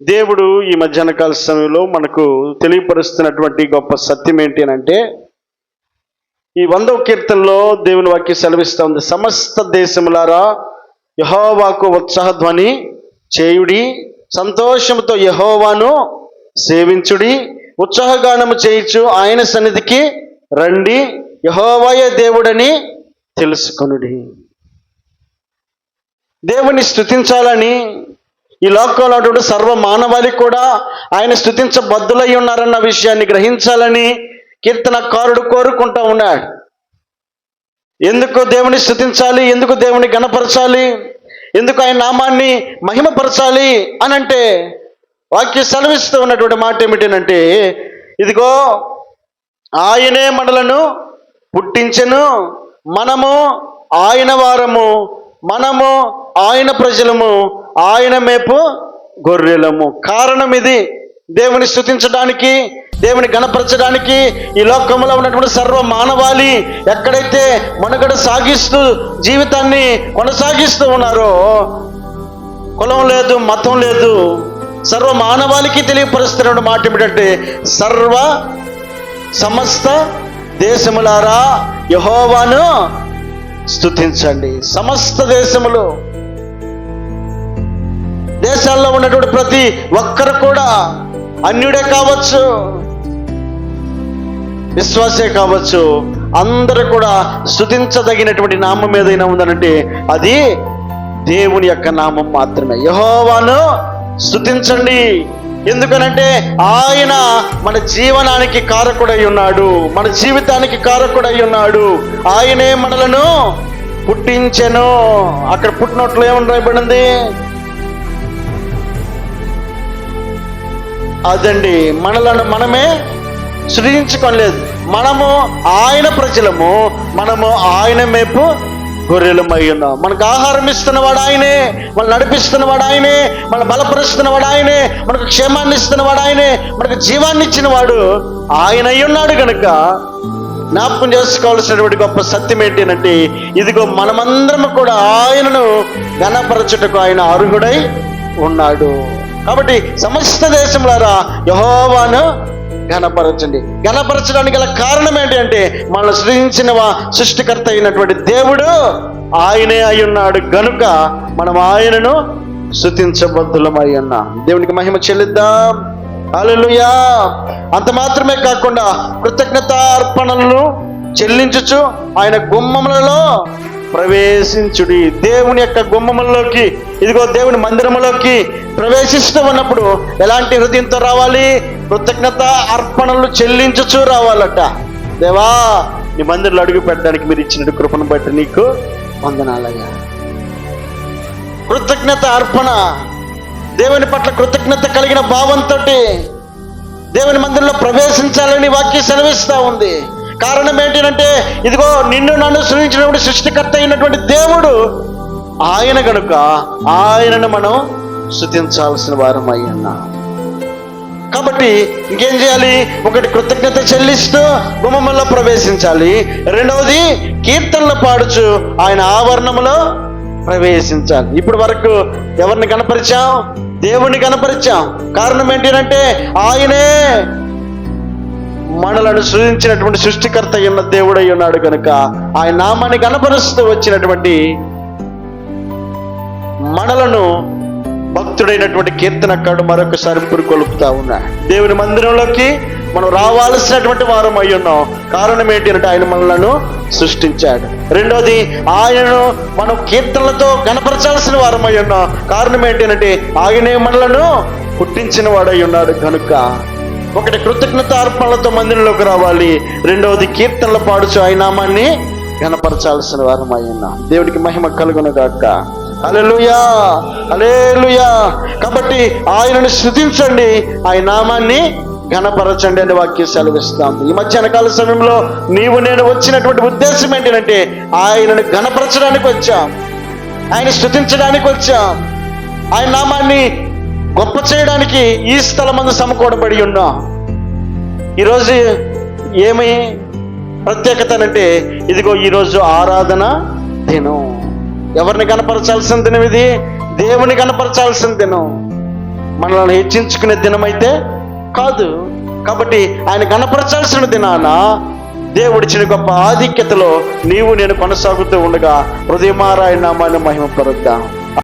దేవుడు ఈ మధ్యాహ్న కాల సమయంలో మనకు తెలియపరుస్తున్నటువంటి గొప్ప సత్యం ఏంటి అని అంటే ఈ వందవ కీర్తనలో దేవుని వాక్యం సెలవిస్తూ ఉంది. సమస్త దేశములారా యహోవాకు ఉత్సాహధ్వని చేయుడి సంతోషంతో యహోవాను సేవించుడి ఉత్సాహగానము చేయించు ఆయన సన్నిధికి రండి యహోవాయే దేవుడని తెలుసుకొనుడి. దేవుని స్థుతించాలని ఈ లోకంలో ఉన్నటువంటి సర్వ మానవాళి కూడా ఆయన స్థుతించబద్దులై ఉన్నారన్న విషయాన్ని గ్రహించాలని కీర్తనకారుడు కోరుకుంటా ఉన్నాడు. ఎందుకు దేవుని స్థుతించాలి? ఎందుకు దేవుని గణపరచాలి ఎందుకు ఆయన నామాన్ని మహిమపరచాలి? అని అంటే వాక్య సెలవిస్తూ ఉన్నటువంటి మాట ఏమిటంటే ఇదిగో ఆయనే మనలను పుట్టించెను మనము ఆయన వారము మనము ఆయన ప్రజలము ఆయన మేపు గొర్రెలము. కారణం ఇది. దేవుని స్థుతించడానికి దేవుని గణపరచడానికి ఈ లోకంలో ఉన్నటువంటి సర్వ మానవాళి ఎక్కడైతే మనుగడ సాగిస్తూ జీవితాన్ని కొనసాగిస్తూ ఉన్నారో కులం లేదు మతం లేదు సర్వ మానవాళికి తెలియపరుస్తున్న మాట ఏమిటంటే సర్వ సమస్త దేశములారా యహోవాను స్థుతించండి. సమస్త దేశములు దేశాల్లో ఉన్నటువంటి ప్రతి ఒక్కరు కూడా అన్యుడే కావచ్చు విశ్వాసే కావచ్చు అందరూ కూడా స్థుతించదగినటువంటి నామం ఏదైనా ఉందనంటే అది దేవుని యొక్క నామం మాత్రమే. యహోవాను స్థుతించండి ఎందుకనంటే ఆయన మన జీవనానికి కారకుడై ఉన్నాడు మన జీవితానికి కారకుడై ఉన్నాడు. ఆయనే మనలను పుట్టించెను. అక్కడ పుట్టినట్లు ఏమని రాయబడింది అదండి మనలను మనమే సృజించుకోలేదు మనము ఆయన ప్రజలము మనము ఆయన మేపు గొర్రెలమై ఉన్నాం. మనకు ఆహారం ఇస్తున్నవాడు ఆయనే మనం నడిపిస్తున్నవాడు ఆయనే మన బలపరుస్తున్నవాడు ఆయనే మనకు క్షేమాన్ని ఇస్తున్నవాడు ఆయనే మనకు జీవాన్ని ఇచ్చినవాడు ఆయన అయి ఉన్నాడు కనుక జ్ఞాపకం చేసుకోవాల్సినటువంటి గొప్ప సత్యం ఏంటంటే ఇదిగో మనమందరం కూడా ఆయనను ఘనపరచుటకు ఆయన అర్హుడై ఉన్నాడు. కాబట్టి సమస్త దేశంలారా యహోవాను ఘనపరచండి. ఘనపరచడానికి గల కారణం ఏంటి అంటే మనల్ని సృజించిన సృష్టికర్త అయినటువంటి దేవుడు ఆయనే అయి ఉన్నాడు. గనుక మనం ఆయనను శృతించబద్ధులమై ఉన్నాం. దేవునికి మహిమ చెల్లిద్దాం. అలలుయా అంత మాత్రమే కాకుండా కృతజ్ఞత అర్పణలను చెల్లించుచు ఆయన గుమ్మములలో ప్రవేశించుడి. దేవుని యొక్క గుమ్మములలోకి ఇదిగో దేవుని మందిరములోకి ప్రవేశిస్తూ ఉన్నప్పుడు ఎలాంటి హృదయంతో రావాలి? కృతజ్ఞత అర్పణలు చెల్లించుచూ రావాలట. దేవా నీ మందిరంలో అడుగు పెట్టడానికి మీరు ఇచ్చిన కృపను బట్టి నీకు వందనాలయ్యా. కృతజ్ఞత అర్పణ దేవుని పట్ల కృతజ్ఞత కలిగిన భావంతో దేవుని మందిరంలో ప్రవేశించాలని వాక్యం సెలవిస్తూ ఉంది. కారణం ఏంటంటే ఇదిగో నిన్ను నన్ను సృష్టించినటువంటి సృష్టికర్త అయినటువంటి దేవుడు ఆయన గనుక ఆయనను మనం శుతించాల్సిన వారం అయ్యన్నా కాబట్టి ఇంకేం చేయాలి? ఒకటి కృతజ్ఞత చెల్లిస్తూ గుమ్మములో ప్రవేశించాలి. రెండవది కీర్తనలు పాడుచు ఆయన ఆవరణములో ప్రవేశించాలి. ఇప్పుడు వరకు ఎవరిని కనపరిచాం? దేవుణ్ణి కనపరిచాం. కారణం ఏంటంటే ఆయనే మనలను సృజించినటువంటి సృష్టికర్త అయిన దేవుడై ఉన్నాడు కనుక ఆయన నామాన్ని కనపరుస్తూ వచ్చినటువంటి మనలను భక్తుడైనటువంటి కీర్తనకాడు మరొకసారి పురుకొలుపుతా ఉన్నా. దేవుని మందిరంలోకి మనం రావాల్సినటువంటి వారం అయి ఉన్నాం. కారణం ఏంటి అంటే ఆయన మనలను సృష్టించాడు. రెండోది ఆయనను మనం కీర్తనలతో కనపరచాల్సిన వారం అయి ఉన్నాం. కారణం ఏంటి అంటే ఆయనే మనలను పుట్టించిన వాడై ఉన్నాడు కనుక ఒకటి కృతజ్ఞత అర్పణలతో మందిరంలోకి రావాలి. రెండవది కీర్తనలు పాడుచు ఆయన నామాన్ని గణపరచాల్సిన వారం అయి దేవుడికి మహిమ కలుగునగాక అలెలుయా అలేలుయా కాబట్టి ఆయనను శృతించండి ఆయన నామాన్ని ఘనపరచండి అని వాక్యం సెలవిస్తాం ఈ మధ్యాహ్న కాల సమయంలో నీవు నేను వచ్చినటువంటి ఉద్దేశం ఏంటంటే ఆయనను ఘనపరచడానికి వచ్చాం. ఆయన స్థుతించడానికి వచ్చాం. ఆయన నామాన్ని గొప్ప చేయడానికి ఈ స్థలమందు సమకూడబడి ఉన్నాం ఈరోజు ఏమి ప్రత్యేకత అంటే ఇదిగో ఈరోజు ఆరాధన దినం. ఎవరిని కనపరచాల్సిన దినం ఇది? దేవుని కనపరచాల్సిన దినం. మనల్ని హెచ్చించుకునే దినమైతే కాదు. కాబట్టి ఆయన కనపరచాల్సిన దినాన దేవుడిచ్చిన గొప్ప ఆధిక్యతలో నీవు నేను కొనసాగుతూ ఉండగా హృదయమారాయణ నామాన్ని మహిమ పరుద్దాం.